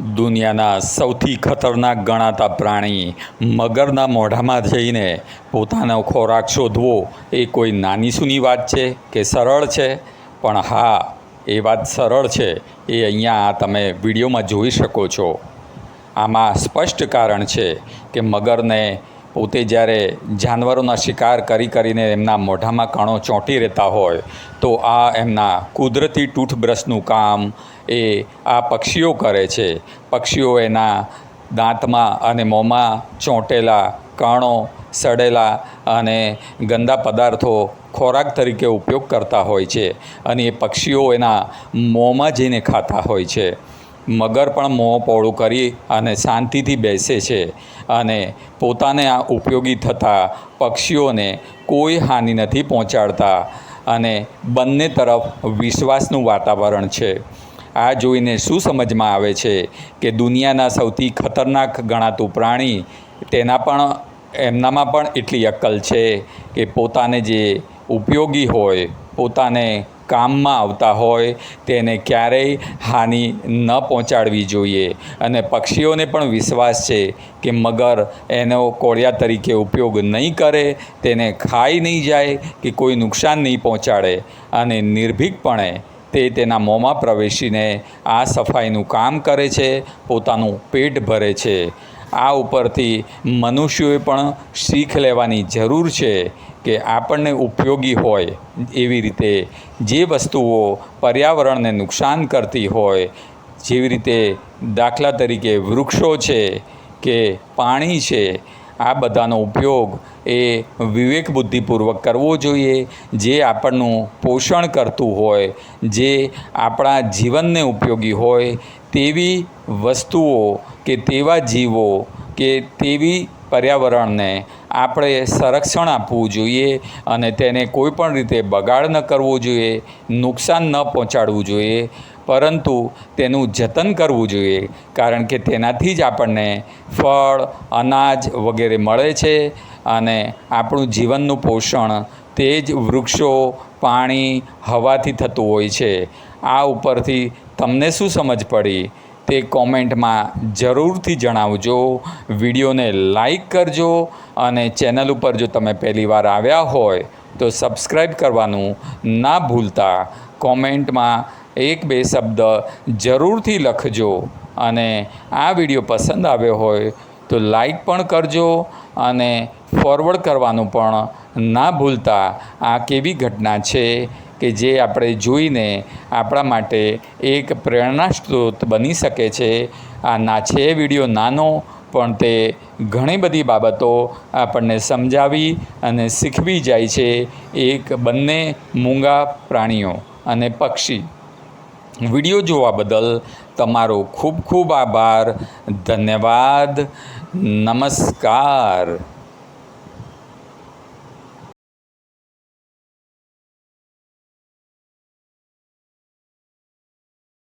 દુનિયાના સૌથી ખતરનાક ગણાતા પ્રાણી મગરના મોઢામાં જઈને પોતાનો ખોરાક શોધવો એ કોઈ નાની સૂની વાત છે કે સરળ છે? પણ હા, એ વાત સરળ છે. એ અહીંયા તમે વિડીયોમાં જોઈ શકો છો. આમાં સ્પષ્ટ કારણ છે કે મગરને પોતે જ્યારે જાનવરોના શિકાર કરી કરીને એમના મોઢામાં કણો ચોંટી રહેતા હોય, તો આ એમના કુદરતી ટૂથબ્રશનું કામ એ આ પક્ષીઓ કરે છે. પક્ષીઓ એના દાંતમાં અને મોંમાં ચોંટેલા કણો સડેલા અને ગંદા પદાર્થો ખોરાક તરીકે ઉપયોગ કરતા હોય છે અને એ પક્ષીઓ એના મોંમાં જઈને ખાતા હોય છે. મગર પણ મોં પહોળું કરી અને શાંતિથી બેસે છે અને પોતાને આ ઉપયોગી થતા પક્ષીઓને કોઈ હાનિ નથી પહોંચાડતા અને બંને તરફ વિશ્વાસનું વાતાવરણ છે. આ જોઈને શું સમજમાં આવે છે કે દુનિયાના સૌથી ખતરનાક ગણાતું પ્રાણી તેના પણ, એમનામાં પણ એટલી અક્કલ છે કે પોતાને જે ઉપયોગી હોય, પોતાને કામમાં આવતા હોય તેને ક્યારેય હાનિ ન પહોંચાડવી જોઈએ. અને પક્ષીઓને પણ વિશ્વાસ છે કે મગર એનો કોળિયા તરીકે ઉપયોગ નહીં કરે, તેને ખાઈ નહીં જાય કે કોઈ નુકસાન નહીં પહોંચાડે. અને નિર્ભીકપણે તે તેના મોંમાં પ્રવેશીને આ સફાઈનું કામ કરે છે, પોતાનું પેટ ભરે છે. આ ઉપરથી મનુષ્યોએ પણ શીખ લેવાની જરૂર છે કે આપણને ઉપયોગી હોય એવી રીતે જે વસ્તુઓ પર્યાવરણને નુકસાન કરતી હોય, જેવી રીતે દાખલા તરીકે વૃક્ષો છે કે પાણી છે, આ બધાનો ઉપયોગ એ વિવેક બુદ્ધિપૂર્વક કરવો જોઈએ. જે આપણનું પોષણ કરતું હોય, જે આપણા જીવનને ઉપયોગી હોય તેવી વસ્તુઓ કે તેવા જીવો કે તેવી પર્યાવરણને આપણે સંરક્ષણ આપવું જોઈએ અને તેને કોઈપણ રીતે બગાડ ન કરવો જોઈએ, નુકસાન ન પહોંચાડવું જોઈએ, પરંતુ તેનું જતન કરવું જોઈએ, કારણ કે તેનાથી જ આપણને ફળ, અનાજ વગેરે મળે છે અને આપણું જીવનનું પોષણ તે જ વૃક્ષો, પાણી, હવાથી થતું હોય છે. આ ઉપરથી તમને શું સમજ પડી તે કોમેન્ટમાં જરૂરથી જણાવજો. વિડીયોને લાઈક કરજો અને ચેનલ ઉપર જો તમે પહેલી વાર આવ્યા હોય તો સબસ્ક્રાઈબ કરવાનું ના ભૂલતા. કોમેન્ટમાં એક બે શબ્દ જરૂરથી લખજો અને આ વીડિયો પસંદ આવ્યો હોય તો લાઈક પણ કરજો અને ફોરવર્ડ કરવાનું પણ ના ભૂલતા. આ કેવી ઘટના છે કે જે આપણે જોઈને આપણા માટે એક પ્રેરણા સ્ત્રોત બની શકે છે. આ ના છે વીડિયો નાનો, પણ તે ઘણી બધી બાબતો આપણને સમજાવી અને શીખવી જાય છે એક બંને મૂંગા પ્રાણીઓ અને પક્ષી. વીડિયો જોવા બદલ તમારો ખૂબ ખૂબ આભાર. ધન્યવાદ. નમસ્કાર.